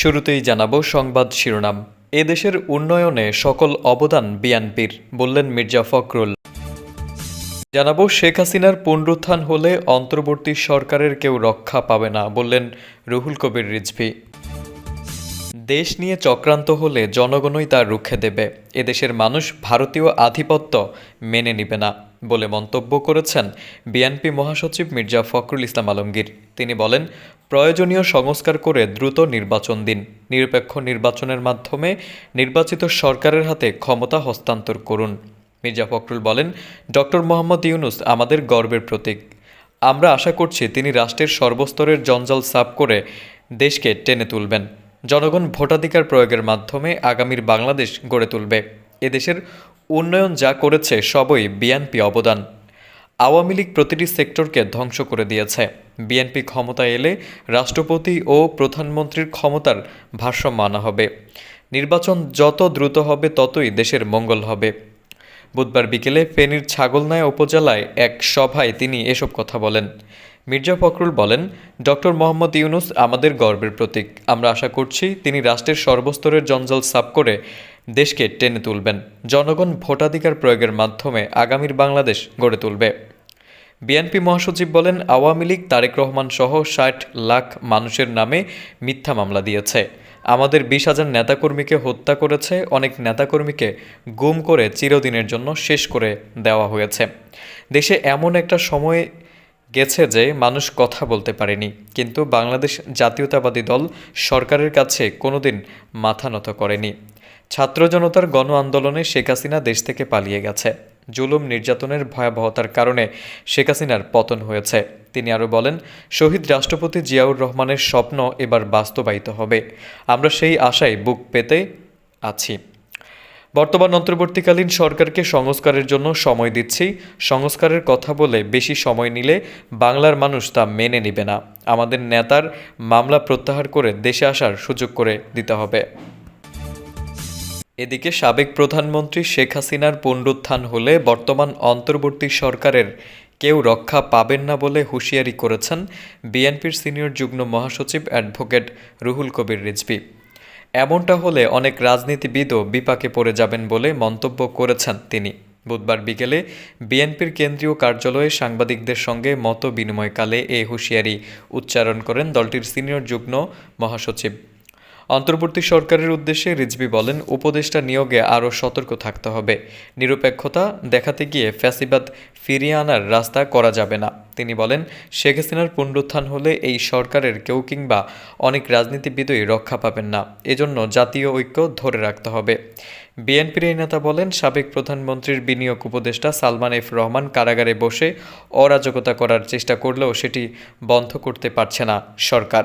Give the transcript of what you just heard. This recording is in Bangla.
শুরুতেই জানাব সংবাদ শিরোনাম। এদেশের উন্নয়নে সকল অবদান বিএনপির, বললেন মির্জা ফখরুল। জানাব শেখ হাসিনার পুনরুত্থান হলে অন্তর্বর্তী সরকারের কেউ রক্ষা পাবে না, বললেন রুহুল কবির রিজভি। দেশ নিয়ে চক্রান্ত হলে জনগণই তা রুখে দেবে এদেশের মানুষ ভারতীয় আধিপত্য মেনে নিবে না বলে মন্তব্য করেছেন বিএনপি মহাসচিব মির্জা ফখরুল ইসলাম আলমগীর। তিনি বলেন প্রয়োজনীয় সংস্কার করে দ্রুত নির্বাচন দিন। নিরপেক্ষ নির্বাচনের মাধ্যমে নির্বাচিত সরকারের হাতে ক্ষমতা হস্তান্তর করুন। মির্জা ফখরুল বলেন, ডক্টর মোহাম্মদ ইউনুস আমাদের গর্বের প্রতীক। আমরা আশা করছি তিনি রাষ্ট্রের সর্বস্তরের জঞ্জাল সাফ করে দেশকে টেনে তুলবেন। জনগণ ভোটাধিকার প্রয়োগের মাধ্যমে আগামীর বাংলাদেশ গড়ে তুলবে। এদেশের উন্নয়ন যা করেছে সবই বিএনপি অবদান। আওয়ামী লীগ প্রতিটি সেক্টরকে ধ্বংস করে দিয়েছে। বিএনপি ক্ষমতায় এলে রাষ্ট্রপতি ও প্রধানমন্ত্রীর ক্ষমতার ভারসাম্য আনা হবে। নির্বাচন যত দ্রুত হবে, ততই দেশের মঙ্গল হবে। বুধবার বিকেলে ফেনীর ছাগলনায়া উপজেলায় এক সভায় তিনি এসব কথা বলেন। মির্জা ফখরুল বলেন, ডক্টর মোহাম্মদ ইউনুস আমাদের গর্বের প্রতীক। আমরা আশা করছি তিনি রাষ্ট্রের সর্বস্তরের জঞ্জাল সাফ করে দেশকে টেনে তুলবেন। জনগণ ভোটাধিকার প্রয়োগের মাধ্যমে আগামীর বাংলাদেশ গড়ে তুলবে। বিএনপি মহাসচিব বলেন, আওয়ামী লীগ তারেক রহমান সহ ষাট লাখ মানুষের নামে মিথ্যা মামলা দিয়েছে। আমাদের বিশ হাজার নেতাকর্মীকে হত্যা করেছে, অনেক নেতাকর্মীকে গুম করে চিরদিনের জন্য শেষ করে দেওয়া হয়েছে। দেশে এমন একটা সময় গেছে যে মানুষ কথা বলতে পারেনি, কিন্তু বাংলাদেশ জাতীয়তাবাদী দল সরকারের কাছে কোনোদিন মাথা নত করেনি। ছাত্র জনতার গণ আন্দোলনে শেখ হাসিনা দেশ থেকে পালিয়ে গেছে। জুলুম নির্যাতনের ভয়াবহতার কারণে শেখ হাসিনার পতন হয়েছে। তিনি আরও বলেন, শহীদ রাষ্ট্রপতি জিয়াউর রহমানের স্বপ্ন এবার বাস্তবায়িত হবে। আমরা সেই আশায় বুক পেতে আছি। বর্তমান অন্তর্বর্তীকালীন সরকারকে সংস্কারের জন্য সময় দিচ্ছি। সংস্কারের কথা বলে বেশি সময় নিলে বাংলার মানুষ তা মেনে নেবে না। আমাদের নেতার মামলা প্রত্যাহার করে দেশে আসার সুযোগ করে দিতে হবে। এদিকে সাবেক প্রধানমন্ত্রী শেখ হাসিনার পুনরুত্থান হলে বর্তমান অন্তর্বর্তী সরকারের কেউ রক্ষা পাবেন না বলে হুঁশিয়ারি করেছেন বিএনপির সিনিয়র যুগ্ম মহাসচিব অ্যাডভোকেট রুহুল কবির রিজভি। এমনটা হলে অনেক রাজনীতিবিদও বিপাকে পড়ে যাবেন বলে মন্তব্য করেছেন তিনি। বুধবার বিকেলে বিএনপির কেন্দ্রীয় কার্যালয়ে সাংবাদিকদের সঙ্গে মত বিনিময়কালে এ হুঁশিয়ারি উচ্চারণ করেন দলটির সিনিয়র যুগ্ম মহাসচিব। অন্তর্বর্তী সরকারের উদ্দেশ্যে রিজভি বলেন, উপদেষ্টা নিয়োগে আরও সতর্ক থাকতে হবে। নিরপেক্ষতা দেখাতে গিয়ে ফ্যাসিবাদ ফিরিয়ে আনার রাস্তা করা যাবে না। তিনি বলেন, শেখ হাসিনার পুনরুত্থান হলে এই সরকারের কেউ কিংবা অনেক রাজনীতিবিদই রক্ষা পাবেন না। এজন্য জাতীয় ঐক্য ধরে রাখতে হবে। বিএনপির এই নেতা বলেন, সাবেক প্রধানমন্ত্রীর বিনিয়োগ উপদেষ্টা সালমান এফ রহমান কারাগারে বসে অরাজকতা করার চেষ্টা করলেও সেটি বন্ধ করতে পারছে না সরকার।